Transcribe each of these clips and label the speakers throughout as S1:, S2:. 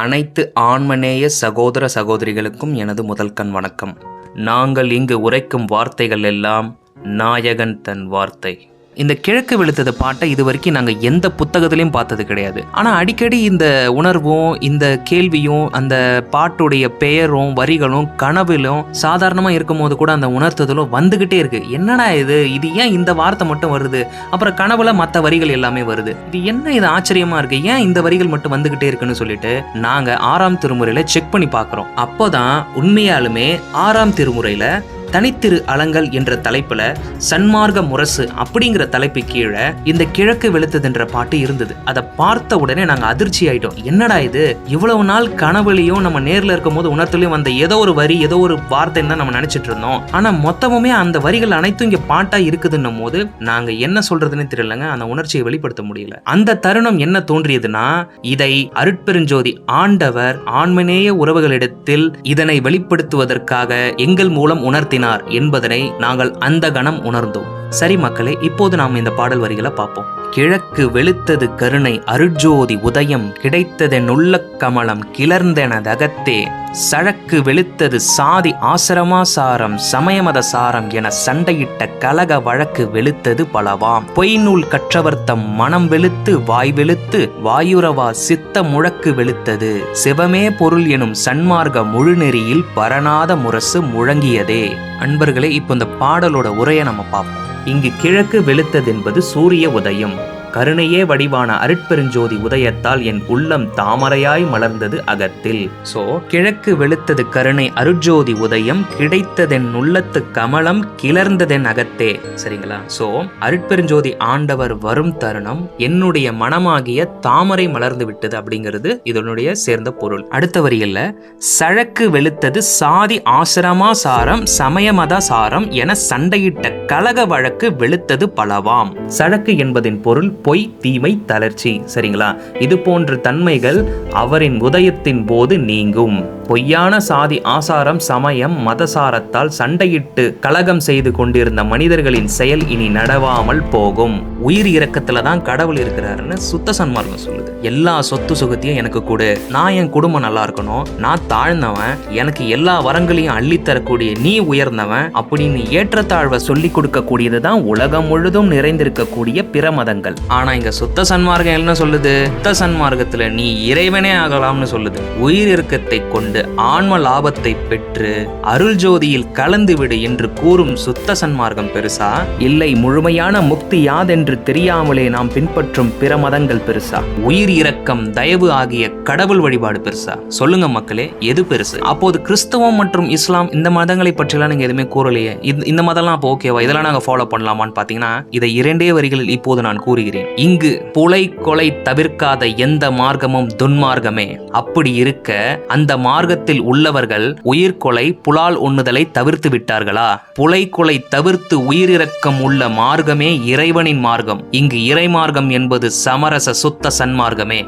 S1: அனைத்து ஆன்மநேய சகோதர சகோதரிகளுக்கும் எனது முதல் கண் வணக்கம். நாங்கள் இங்கு உரைக்கும் வார்த்தைகள் எல்லாம் நாயகன் தன் வார்த்தை. இந்த கிழக்கு வெளுத்தது பாட்டை இது வரைக்கும் நாங்கள் எந்த புத்தகத்திலையும் பார்த்தது கிடையாது. ஆனால் அடிக்கடி இந்த உணர்வும் இந்த கேள்வியும் அந்த பாட்டுடைய பெயரும் வரிகளும் கனவிலும் சாதாரணமாக இருக்கும்போது கூட அந்த உணர்த்துதலும் வந்துக்கிட்டே இருக்கு. என்னடா இது? இது ஏன் இந்த வார்த்தை மட்டும் வருது? அப்புறம் கனவுல மற்ற வரிகள் எல்லாமே வருது. இது என்ன இது ஆச்சரியமா இருக்கு? ஏன் இந்த வரிகள் மட்டும் வந்துகிட்டே இருக்குன்னு சொல்லிட்டு நாங்கள் ஆறாம் திருமுறையில் செக் பண்ணி பார்க்குறோம். அப்போதான் உண்மையாலுமே ஆறாம் திருமுறையில் தனித்திரு அலங்கல் என்ற தலைப்புல சன்மார்க்க முரசு அப்படிங்கிற தலைப்பு கீழே இந்த கிழக்கு வெளுத்ததுன்ற பாட்டு இருந்தது. அதை பார்த்த உடனே நாங்க அதிர்ச்சி ஆயிட்டோம். என்னடா இது? இவ்வளவு நாள் கனவுலையும் நம்ம நேர்ல இருக்கும் போது உணர்த்துலயும் வந்த ஏதோ ஒரு வரி ஏதோ ஒரு வார்த்தைன்னு தான் நம்ம நினைச்சிட்டு இருந்தோம். ஆனா மொத்தமுமே அந்த வரிகள் அனைத்தும் இங்க பாட்டா இருக்குதுன்னும் போது நாங்க என்ன சொல்றதுன்னு தெரியலங்க. அந்த உணர்ச்சியை வெளிப்படுத்த முடியல. அந்த தருணம் என்ன தோன்றியதுன்னா இதை அருட்பெருஞ்சோதி ஆண்டவர் ஆண்மநேய உறவுகளிடத்தில் இதனை வெளிப்படுத்துவதற்காக எங்கள் மூலம் உணர்த்தினார் என்பதனை நாங்கள் அந்த கணம் உணர்ந்தோம். சரி மக்களே இப்போது நாம் இந்த பாடல் வரிகளை பார்ப்போம். கிழக்கு வெளுத்தது கருணை அருட்ஜோதி உதயம் கிடைத்ததென் உள்ள கமலம் கிளர்ந்தெனதகத்தே சழக்கு வெளுத்தது சாதி ஆசிரமாசாரம் சமயமத சாரம் என சண்டையிட்ட கலக வழக்கு வெளுத்தது பலவாம். பொய் நூல் கற்றவர்த்தம் மனம் வெளுத்து வாய் வெளுத்து வாயுரவா சித்த முழக்கு வெளுத்தது. சிவமே பொருள் எனும் சன்மார்க்க முழுநெறியில் பரநாத முரசு முழங்கியதே. அன்பர்களே இப்போ இந்த பாடலோட உரையை நம்ம பார்ப்போம். இங்கு கிழக்கு வெளுத்தது என்பது சூரிய உதயம். கருணையே வடிவான அருட்பெருஞ்சோதி உதயத்தால் என் உள்ளம் தாமரையாய் மலர்ந்தது அகத்தில். சோ கிழக்கு வெளுத்தது கருணை அருட்ஜோதி உதயம் கிடைத்ததென் உள்ளத்து கமலம் கிளர்ந்ததென் அகத்தே. சரிங்களா? சோ அருட்பெருஞ்சோதி ஆண்டவர் வரும் தருணம் என்னுடைய மனமாகிய தாமரை மலர்ந்து விட்டது அப்படிங்கிறது இதனுடைய சேர்ந்த பொருள். அடுத்த வரியில் சழக்கு வெளுத்தது சாதி ஆசிரமா சாரம் சமயமத சாரம் என சண்டையிட்ட கலக வழக்கு வெளுத்தது பலவாம். சழக்கு என்பதின் பொருள் பொய் தீமை தளர்ச்சி. சரிங்களா? இது போன்ற தன்மைகள் அவரின் உதயத்தின் போது நீங்கும். பொய்யான சாதி ஆசாரம் சமயம் மதசாரத்தால் சண்டையிட்டு கலகம் செய்து கொண்டிருந்த மனிதர்களின் செயல் இனி நடவாமல் போகும். உயிர் இறக்கத்துல தான் கடவுள் இருக்கிறாருன்னு சுத்த சன்மார்க்கம் சொல்லுது. எல்லா சொத்து சுகத்தையும் எனக்கு கொடு. நான் என் குடும்பம் நல்லா இருக்கணும். நான் தாழ்ந்தவன். எனக்கு எல்லா வரங்களையும் அள்ளித்தரக்கூடிய நீ உயர்ந்தவன். அப்படின்னு ஏற்றத்தாழ்வை சொல்லி கொடுக்கக்கூடியது தான் உலகம் முழுதும் நிறைந்திருக்கக்கூடிய பிற மதங்கள். ஆனா இங்க சுத்த சன்மார்க்கம் என்ன சொல்லுது? சுத்த சன்மார்க்கத்துல நீ இறைவனே ஆகலாம்னு சொல்லுது. உயிர் இறக்கத்தை கொண்டு ஆன்ம லாபத்தை பெற்று அருள் ஜோதியில் கலந்து விடு என்று கூறும் சுத்த சன்மார்க்கம் பெருசா? இல்லை முழுமையான முக்தி யாதென்று தெரியாமலே நாம் பின்பற்றும் பிற மதங்கள் பெருசா? உயிர் இரக்கம் தயவு ஆகிய கடவுள் வழிபாடு பெருசா? சொல்லுங்க மக்களே எது பெருசு? அப்போது கிறிஸ்தவம் மற்றும் இஸ்லாம் இந்த மதங்களை பற்றிலாம் நீங்க எதுவுமே கூறலையே. இந்த- மதம்லாம் அப்போ ஓகேவா இதெல்லாம் நாங்க ஃபாலோ பண்ணலாமான்னு பாத்தீங்கன்னா இதை இரண்டே வரிகளில் இப்போது நான் கூறுகிறேன். இங்கு புலை கொலை தவிர்க்காத எந்த மார்க்கமும் துன்மார்க்கமே. அப்படி இருக்க அந்த மார்க்கத்தில் உள்ளவர்கள் உயிர்கொலை புலால் உண்ணுதலை தவிர்த்து விட்டார்களா? புலை கொலை தவிர்த்து உயிரிறக்கம் உள்ள மார்க்கமே இறைவனின் மார்க்கம். இங்கு இறை மார்க்கம் என்பது சமரச சுத்த சன்மார்க்கமே.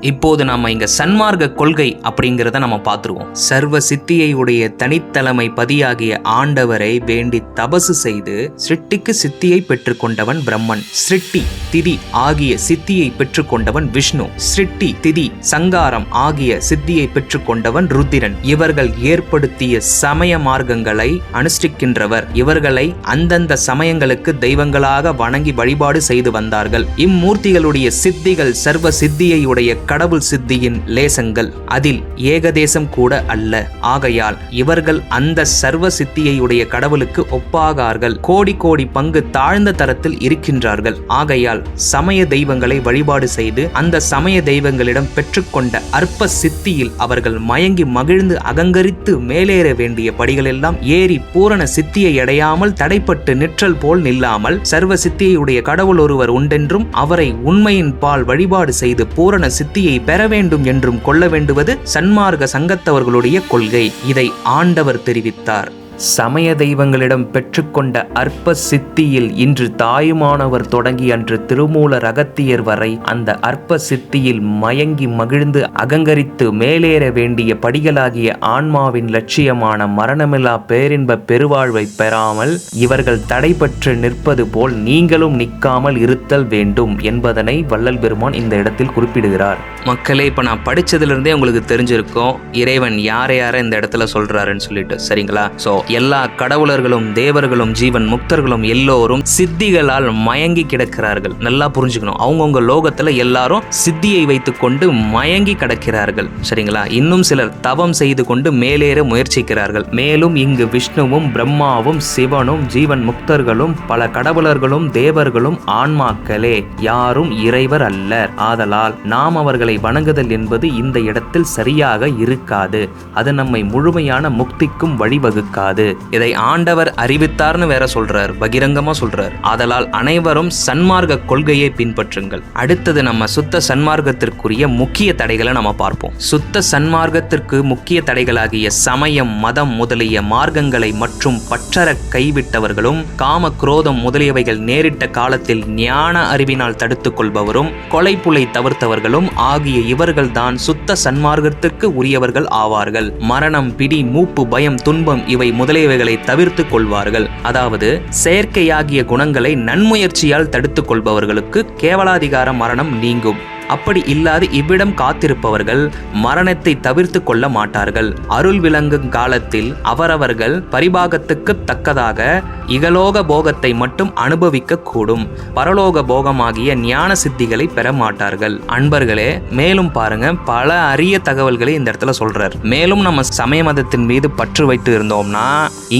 S1: இப்போது நாம் இங்கே சன்மார்க்க கொள்கை அப்படிங்கிறத நம்ம பார்த்துருவோம். சர்வ சித்தியையுடைய தனித்தலைமை பதியாகிய ஆண்டவரை வேண்டி தபசு செய்து சிருஷ்டிக்கு சித்தியை பெற்றுக்கொண்டவன் பிரம்மன். சிருஷ்டி திதி ஆகிய சித்தியை பெற்றுக்கொண்டவன் விஷ்ணு. சிருஷ்டி திதி சங்காரம் ஆகிய சித்தியை பெற்றுக்கொண்டவன் ருத்திரன். இவர்கள் ஏற்படுத்திய சமய மார்க்கங்களை அனுஷ்டிக்கின்றவர். இவர்களை அந்தந்த சமயங்களுக்கு தெய்வங்களாக வணங்கி வழிபாடு செய்து வந்தார்கள். இம்மூர்த்திகளுடைய சித்திகள் சர்வ சித்தியையுடைய கடவுள் சித்தியின் லேசங்கள் அதில் ஏகதேசம் கூட அல்ல. ஆகையால் இவர்கள் அந்த சர்வ சித்தியையுடைய கடவுளுக்கு ஒப்பாகார்கள். கோடி கோடி பங்கு தாழ்ந்த தரத்தில் இருக்கின்றார்கள். ஆகையால் சமய தெய்வங்களை வழிபாடு செய்து அந்த சமய தெய்வங்களிடம் பெற்றுக்கொண்ட அற்ப சித்தியில் அவர்கள் மயங்கி மகிழ்ந்து அகங்கரித்து மேலேற வேண்டிய படிகளெல்லாம் ஏறி பூரண சித்தியை அடையாமல் தடைப்பட்டு நிற்றல் போல் நில்லாமல் சர்வ சித்தியுடைய கடவுள் ஒருவர் உண்டென்றும் அவரை உண்மையின் பால் வழிபாடு செய்து பூரண சித்தி முக்தியை பெற வேண்டும் என்றும் கொள்ள வேண்டுவது சன்மார்க்க சங்கத்தவர்களுடைய கொள்கை. இதை ஆண்டவர் தெரிவித்தார். சமய தெய்வங்களிடம் பெற்றுக்கொண்ட அற்ப சித்தியில் இன்று தாயுமானவர் தொடங்கி அன்று திருமூல ரகத்தியர் வரை அந்த அற்ப சித்தியில் மயங்கி மகிழ்ந்து அகங்கரித்து மேலேற வேண்டிய படிகளாகிய ஆன்மாவின் லட்சியமான மரணமில்லா பேரின்ப பெருவாழ்வை பெறாமல் இவர்கள் தடைபற்று நிற்பது போல் நீங்களும் நிற்காமல் இருத்தல் வேண்டும் என்பதனை வள்ளல் பெருமான் இந்த இடத்தில் குறிப்பிடுகிறார். மக்களே இப்போ நான் படித்ததுலேருந்தே உங்களுக்கு தெரிஞ்சிருக்கும் இறைவன் யாரை யாரை இந்த இடத்துல சொல்கிறாருன்னு சொல்லிட்டு சரிங்களா? ஸோ எல்லா கடவுளர்களும் தேவர்களும் ஜீவன் முக்தர்களும் எல்லோரும் சித்திகளால் மயங்கி கிடக்கிறார்கள். நல்லா புரிஞ்சுக்கணும். அவங்கவுங்க லோகத்துல எல்லாரும் சித்தியை வைத்துக்கொண்டு மயங்கி கிடக்கிறார்கள். சரிங்களா? இன்னும் சிலர் தவம் செய்து கொண்டு மேலேற முயற்சிக்கிறார்கள். மேலும் இங்கு விஷ்ணுவும் பிரம்மாவும் சிவனும் ஜீவன் முக்தர்களும் பல கடவுளர்களும் தேவர்களும் ஆன்மாக்களே யாரும் இறைவர் அல்லர். ஆதலால் நாம் அவர்களை வணங்குதல் என்பது இந்த இடத்தில் சரியாக இருக்காது. அது நம்மை முழுமையான முக்திக்கும் வழிவகுக்காது. இதை ஆண்டவர் அறிவித்தார்னு வேற சொல்றார் பகிரங்கமா சொல்றார். ஆதலால் அனைவரும் சன்மார்க்க கொள்கையை பின்பற்றுங்கள். அடுத்தது நம்ம சுத்த சன்மார்க்கத்திற்குரிய முக்கிய தடைகளை நம்ம பார்ப்போம். சுத்த சன்மார்க்கத்திற்கு முக்கிய தடைகளாகிய சமயம் மதம் முதலிய மார்க்கங்களை மற்றும் பற்றற கைவிட்டவர்களும் காம குரோதம் முதலியவைகள் நேரிட்ட காலத்தில் ஞான அறிவினால் தடுத்துக் கொள்பவரும் கொலைப்புலை தவிர்த்தவர்களும் ஆகிய இவர்கள்தான் சுத்த சன்மார்க்கத்திற்கு உரியவர்கள் ஆவார்கள். மரணம் பிடி மூப்பு பயம் துன்பம் இவை முதலியவைகளை தவிர்த்து கொள்வார்கள். அதாவது செயற்கையாகிய குணங்களை நன்முயற்சியால் தடுத்துக் கொள்பவர்களுக்கு கேவலாதிகார மரணம் நீங்கும். அப்படி இல்லாது இவ்விடம் காத்திருப்பவர்கள் மரணத்தை தவிர்த்து கொள்ள மாட்டார்கள். அருள் விளங்கும் காலத்தில் அவரவர்கள் பரிபாகத்துக்கு தக்கதாக இகலோக போகத்தை மட்டும் அனுபவிக்க கூடும். பரலோக போகமாகிய ஞான சித்திகளை பெற மாட்டார்கள். அன்பர்களே மேலும் பாருங்க பல அரிய தகவல்களை இந்த இடத்துல சொல்றார். மேலும் நம்ம சமய மதத்தின் மீது பற்று வைத்து இருந்தோம்னா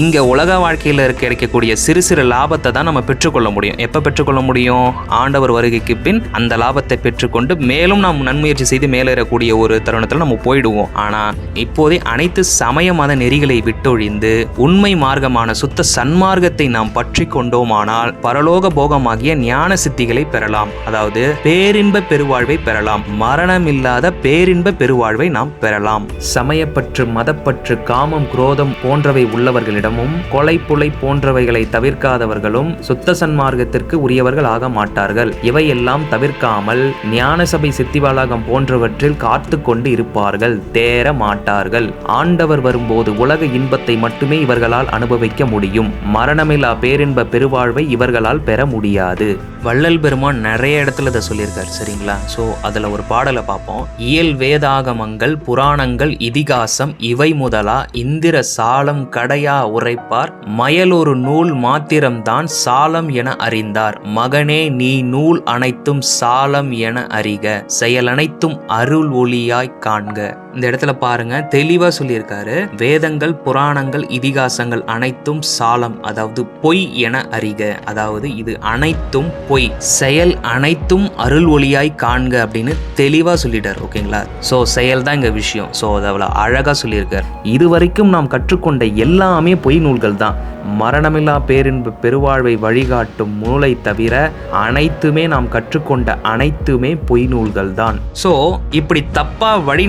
S1: இங்க உலக வாழ்க்கையில் இருக்க கிடைக்கக்கூடிய சிறு சிறு லாபத்தை தான் நம்ம பெற்றுக்கொள்ள முடியும். எப்ப பெற்றுக்கொள்ள முடியும்? ஆண்டவர் வருகைக்கு பின் அந்த லாபத்தை பெற்றுக்கொண்டு மேலும் நாம் நன்முயற்சி செய்து மேலேறக்கூடிய ஒரு தருணத்தில் நம்ம போயிடுவோம். ஆனால் இப்போதே அனைத்து சமய மத நெறிகளை விட்டொழிந்து உண்மை மார்க்கமான சுத்த சன்மார்க்கத்தை நாம் பற்றி கொண்டோமானால் பரலோக போகமாகிய ஞான சித்திகளை பெறலாம். அதாவது பேரின்ப பெருவாழ்வை பெறலாம். மரணமில்லாத பேரின்ப பெருவாழ்வை நாம் பெறலாம். சமயப்பற்று மதப்பற்று காமம் குரோதம் போன்றவை உள்ளவர்களிடமும் கொலை புலை போன்றவைகளை தவிர்க்காதவர்களும் சுத்த சன்மார்க்கத்திற்கு உரியவர்கள் ஆக மாட்டார்கள். இவையெல்லாம் தவிர்க்காமல் ஞான சபை சித்திவாலகம் போன்றவற்றில் காத்து கொண்டு இருப்பார்கள் தேர மாட்டார்கள். ஆண்டவர் வரும்போது உலக இன்பத்தை மட்டுமே இவர்களால் அனுபவிக்க முடியும். மரணமில்லா பேரின்ப பெருவாழ்வை இவர்களால் பெற முடியாது. வள்ளல் பெருமான் நிறைய இடத்துல இதை சொல்லியிருக்காரு சரிங்களா? ஸோ அதில் ஒரு பாடலை பார்ப்போம். இயல் வேதாகமங்கள் புராணங்கள் இதிகாசம் இவை முதலா இந்திர சாலம் கடையா உரைப்பார். மயலொரு நூல் மாத்திரம்தான் சாலம் என அறிந்தார். மகனே நீ நூல் அனைத்தும் சாலம் என அறி செய்க. செயலனைத்தும் அருள் ஒளியாய் காண்க. இந்த இடத்துல பாருங்க தெளிவா சொல்லியிருக்காரு. வேதங்கள் புராணங்கள் இதிகாசங்கள் அனைத்தும் சாலம் அதாவது பொய் என அறிக. அதாவது இது அனைத்தும் பொய். செயல் அனைத்தும் அருள் ஒளியாய் காண்க அப்படின்னு தெளிவா சொல்லிட்டார் ஓகேங்களா? ஸோ செயல் தான் இங்க விஷயம். ஸோ அதை அவ்வளோ அழகா சொல்லியிருக்கார். இதுவரைக்கும் நாம் கற்றுக்கொண்ட எல்லாமே பொய் நூல்கள் தான். மரணமில்லா பேரின்பு பெருவாழ்வை வழிகாட்டும் நூலை தவிர அனைத்துமே நாம் கற்றுக்கொண்ட அனைத்துமே பொய் நூல்கள் தான். ஸோ இப்படி தப்பா வழி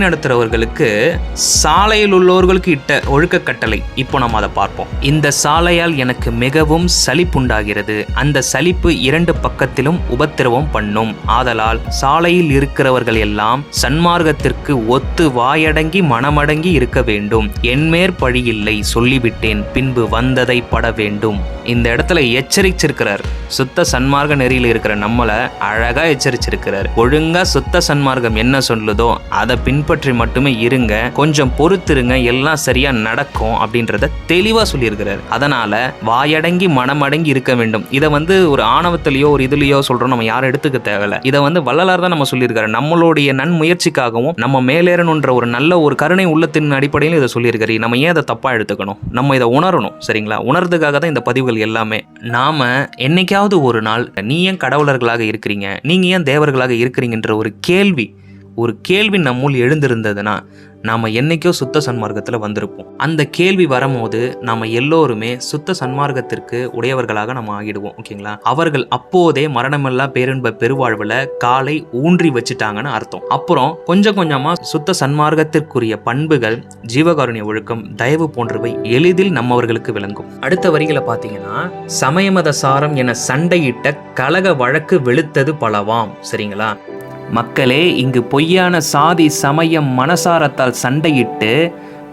S1: நடத்துறவர்களுக்கு சாலையில் உள்ளவர்களுக்கு இட்ட ஒழுக்க கட்டளை இப்போ நம்ம அதை பார்ப்போம். இந்த சாலையால் எனக்கு மிகவும் சலிப்புண்டாகிறது. அந்த சலிப்பு இரண்டு பக்கத்திலும் உபத்திரவம் பண்ணும். ஆதலால் சாலையில் இருக்கிறவர்கள் எல்லாம் சன்மார்க்கத்திற்கு ஒத்து வாயடங்கி மனமடங்கி இருக்க வேண்டும். என்மேற் பழியில்லை சொல்லிவிட்டேன். பின்பு வந்ததை பட வேண்டும். இந்த இடத்துல எச்சரிச்சிருக்கிறார். சுத்த சன்மார்க்க நெறியில் இருக்கிற நம்மளை அழகா எச்சரிச்சிருக்கிறார். ஒழுங்கா சுத்த சன்மார்க்கம் என்ன சொல்லுதோ அதை பின்பற்றி மட்டுமே இருங்க. கொஞ்சம் பொறுத்திருங்க எல்லாம் சரியா நடக்கும் அப்படின்றத தெளிவா சொல்லியிருக்கிறார். அதனால வாயடங்கி மனமடங்கி இருக்க வேண்டும். இதை வந்து ஒரு ஆணவத்திலேயோ ஒரு இதுலயோ சொல்றோம் நம்ம யாரும் எடுத்துக்க தேவையில்ல. இதை வந்து வள்ளலார் தான் நம்ம சொல்லியிருக்காரு. நம்மளுடைய நன்முயற்சிக்காகவும் நம்ம மேலேறணுன்ற ஒரு நல்ல ஒரு கருணை உள்ளத்தின் அடிப்படையில் இதை சொல்லியிருக்காரு. நம்ம ஏன் அதை தப்பா எடுத்துக்கணும்? நம்ம இதை உணரணும் சரிங்களா? உணர்றதுக்காக தான் இந்த பதிவுகள் எல்லாமே. நாம என்னைக்காவது ஒரு நாள் நீ ஏன் கடவுளர்களாக இருக்கிறீங்க? நீங்க ஏன் தேவர்களாக இருக்கிறீங்கன்ற ஒரு கேள்வி ஒரு கேள்வி நம்முள் எழுந்திருந்ததுன்னா நாம் என்னைக்கோ சுத்த சன்மார்க்கத்தில் வந்திருப்போம். அந்த கேள்வி வரும்போது நாம் எல்லோருமே சுத்த சன்மார்க்கத்திற்கு உடையவர்களாக நம்ம ஆகிடுவோம் ஓகேங்களா? அவர்கள் அப்போதே மரணமில்லா பேரின்ப பெருவாழ்வில் காலை ஊன்றி வச்சுட்டாங்கன்னு அர்த்தம். அப்புறம் கொஞ்சம் கொஞ்சமாக சுத்த சன்மார்க்கத்திற்குரிய பண்புகள் ஜீவகாருண்ய ஒழுக்கம் தயவு போன்றவை எளிதில் நம்மவர்களுக்கு விளங்கும். அடுத்த வரிகளை பார்த்தீங்கன்னா சமயமத சாரம் என சண்டையிட்ட கலக வழக்கு வெளுத்தது பலவாம் சரிங்களா? மக்களே இங்கு பொய்யான சாதி சமயம் மனசாரத்தால் சண்டையிட்டு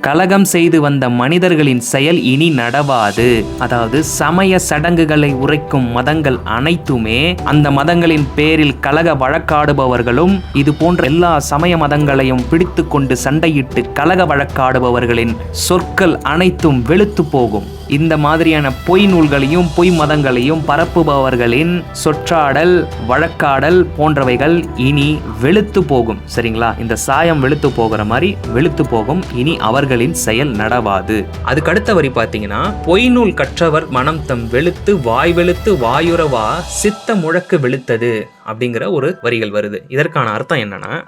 S1: கலகம் செய்து வந்த மனிதர்களின் செயல் இனி நடவாது. அதாவது சமய சடங்குகளை உரைக்கும் மதங்கள் அனைத்துமே அந்த மதங்களின் பேரில் கலக வழக்காடுபவர்களும் இது போன்ற எல்லா சமய மதங்களையும் பிடித்து கொண்டு சண்டையிட்டு கலக வழக்காடுபவர்களின் சொற்கள் அனைத்தும் வெளுத்து போகும். இந்த மாதிரியான பொய் நூல்களையும் பொய் மதங்களையும் பரப்புபவர்களின் சொற்றாடல் வழக்காடல் போன்றவைகள் இனி வெளுத்து போகும். சரிங்களா? இந்த சாயம் வெளுத்து போகிற மாதிரி வெளுத்து போகும். இனி அவர்களின் செயல் நடவாது. அதுக்கு அடுத்த வரி பார்த்தீங்கன்னா பொய் நூல் கற்றவர் மனம் தம் வெளுத்து வாய் வெளுத்து வாயுறவா சித்த முழக்கு வெளுத்தது அப்படிங்கிற ஒரு வரிகள் வருது. இதற்கான அர்த்தம் என்னன்னா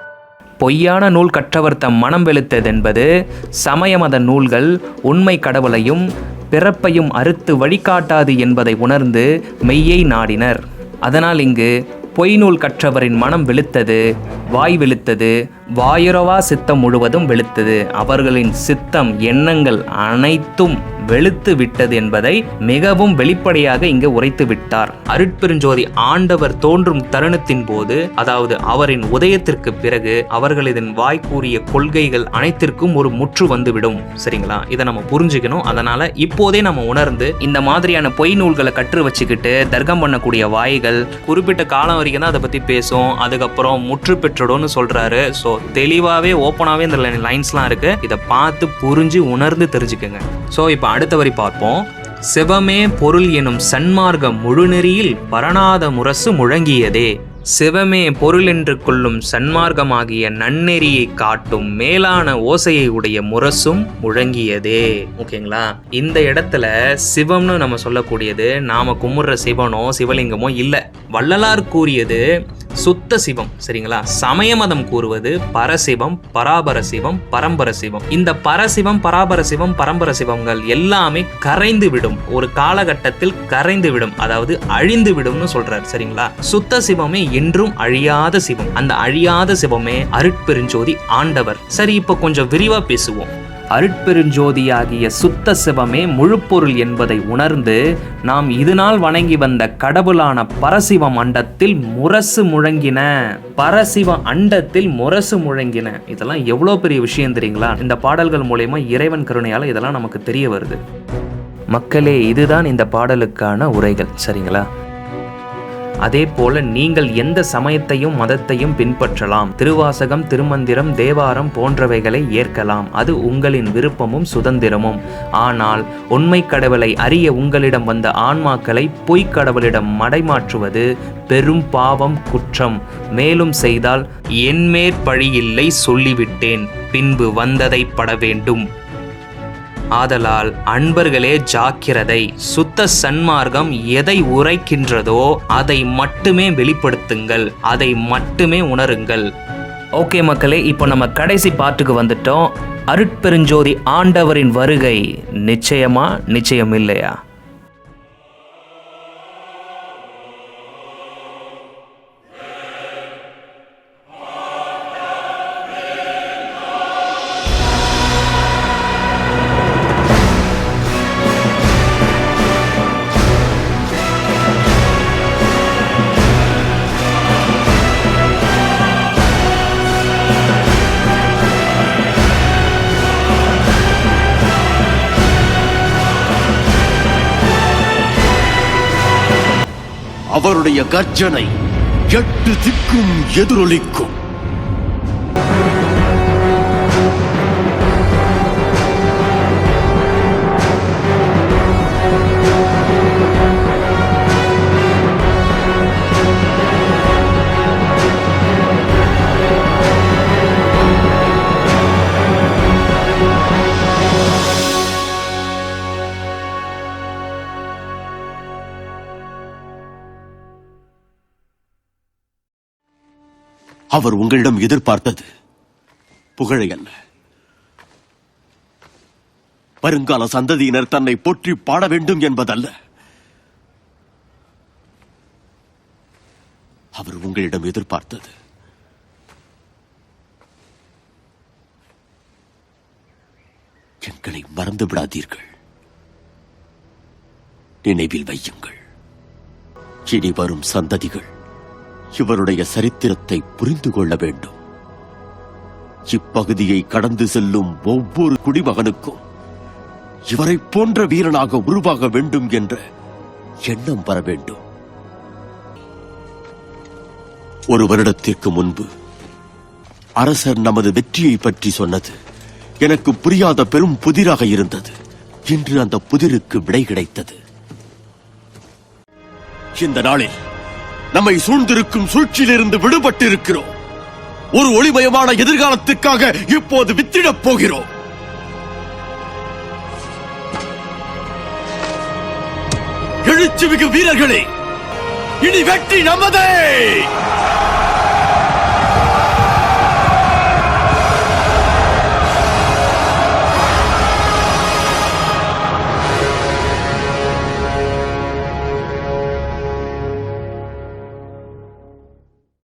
S1: பொய்யான நூல் கற்றவர் தம் மனம் வெளுத்ததென்பது சமயமத நூல்கள் உண்மை கடவுளையும் பிறப்பையும் அறுத்து வழிகாட்டாது என்பதை உணர்ந்து மெய்யை நாடினர். அதனால் இங்கு பொய் நூல் கற்றவரின் மனம் வெளுத்தது வாய் வெளுத்தது வாயுரவா சித்தம் முழுவதும் வெளுத்தது. அவர்களின் சித்தம் எண்ணங்கள் அனைத்தும் வெளுத்து விட்டது என்பதை மிகவும் வெளிப்படையாக இங்கு உரைத்து விட்டார். அருட்பெருஞ்சோதி ஆண்டவர் தோன்றும் தருணத்தின் போது அதாவது அவரின் உதயத்திற்கு பிறகு அவர்களின் வாய் கூறிய கொள்கைகள் அனைத்திற்கும் ஒரு முற்று வந்துவிடும். சரிங்களா? இதை நம்ம புரிஞ்சுக்கணும். அதனால இப்போதே நம்ம உணர்ந்து இந்த மாதிரியான பொய் நூல்களை கற்று வச்சுக்கிட்டு தர்க்கம் பண்ணக்கூடிய வாய்கள் குறிப்பிட்ட காலம் வரைக்கும் தான் அதை பத்தி பேசும் அதுக்கப்புறம் முற்று பெற்றுடும்னு சொல்றாரு. ஸோ தெளிவாகவே ஓப்பனாகவே இந்த லைன்ஸ்லாம் இருக்குது இதை பார்த்து புரிஞ்சு உணர்ந்து தெரிஞ்சுக்கோங்க. ஸோ இப்போ அடுத்த வரி பார்ப்போம். சிவமே பொருள் எனும் சன்மார்க்க முழுநெறியில் பரணாத முரசு முழங்கியதே. சிவமே பொருள் என்று கொள்ளும் சன்மார்க்கமாகிய நன்னெறியை காட்டும் மேலான ஓசையை உடைய முரசும் முழங்கியதே. ஓகேங்களா? இந்த இடத்துல சிவம்னு நம்ம சொல்லக்கூடியது நாம கும்பிடுற சிவனோ சிவலிங்கமோ இல்லை. வள்ளலார் கூறியது சுத்த சிவம் சரிங்களா? சமய மதம் கூறுவது பரசிவம் பராபர சிவம் பரம்பர சிவம். இந்த பரசிவம் பராபர சிவம் பரம்பர சிவங்கள் எல்லாமே கரைந்து விடும். ஒரு காலகட்டத்தில் கரைந்து விடும் அதாவது அழிந்து விடும்னு சொல்றாரு சரிங்களா? சுத்த சிவமே என்றும் அழியாத சிவம். அந்த அழியாத சிவமே அருட்பெருஞ்சோதி ஆண்டவர். சரி இப்போ கொஞ்சம் விரிவா பேசுவோம். அருட்பெருஞ்சோதியாகிய சுத்த சிவமே முழுப்பொருள் என்பதை உணர்ந்து நாம் இதுநாள் வணங்கி வந்த கடவுளான பரசிவ அண்டத்தில் முரசு முழங்கின. பரசிவ அண்டத்தில் முரசு முழங்கின. இதெல்லாம் எவ்வளோ பெரிய விஷயம் தெரியுங்களா? இந்த பாடல்கள் மூலயமா இறைவன் கருணையால் இதெல்லாம் நமக்கு தெரிய வருது. மக்களே இதுதான் இந்த பாடலுக்கான உரைகள். சரிங்களா? அதே போல நீங்கள் எந்த சமயத்தையும் மதத்தையும் பின்பற்றலாம். திருவாசகம் திருமந்திரம் தேவாரம் போன்றவைகளை ஏற்கலாம். அது உங்களின் விருப்பமும் சுதந்திரமும். ஆனால் உண்மை கடவுளை அறிய உங்களிடம் வந்த ஆன்மாக்களை பொய்க்கடவுளிடம் மடைமாற்றுவது பெரும் பாவம் குற்றம். மேலும் செய்தால் என்மேற்பழியில்லை சொல்லிவிட்டேன். பின்பு வந்ததை பட வேண்டும். ஆதலால் அன்பர்களே ஜாக்கிரதை. சுத்த சன்மார்க்கம் எதை உரைக்கின்றதோ அதை மட்டுமே வெளிப்படுத்துங்கள். அதை மட்டுமே உணருங்கள். ஓகே மக்களே இப்போ நம்ம கடைசி பாட்டுக்கு வந்துட்டோம். அருட்பெருஞ்சோதி ஆண்டவரின் வருகை நிச்சயமா நிச்சயம் இல்லையா?
S2: அவருடைய கர்ஜனை எட்டு திக்கும் எதிரொலிக்கும். அவர் உங்களிடம் எதிர்பார்த்தது. புகழை அல்ல. வருங்கால சந்ததியினர் தன்னை போற்றி பாட வேண்டும் என்பதல்ல. அவர் உங்களிடம் எதிர்பார்த்தது. எங்களை மறந்து விடாதீர்கள். நினைவில் வையுங்கள். இனி வரும் சந்ததிகள் இவருடைய சரித்திரத்தை புரிந்து கொள்ள வேண்டும். இப்பகுதியை கடந்து செல்லும் ஒவ்வொரு குடிமகனுக்கும் இவரைப் போன்ற வீரனாக உருவாக வேண்டும் என்ற எண்ணம் வர வேண்டும். ஒரு வருடத்திற்கு முன்பு அரசர் நமது வெற்றியை பற்றி சொன்னது எனக்கு புரியாத பெரும் புதிராக இருந்தது. இன்று அந்த புதிருக்கு விடை கிடைத்தது. இந்த நாளில் நம்மை சூழ்ந்திருக்கும் சூழ்ச்சியிலிருந்து விடுபட்டிருக்கிறோம். ஒரு ஒளிமயமான எதிர்காலத்துக்காக இப்போது வித்திடப் போகிறோம். எழுச்சி மிகு வீரர்களே இனி வெற்றி நமதே!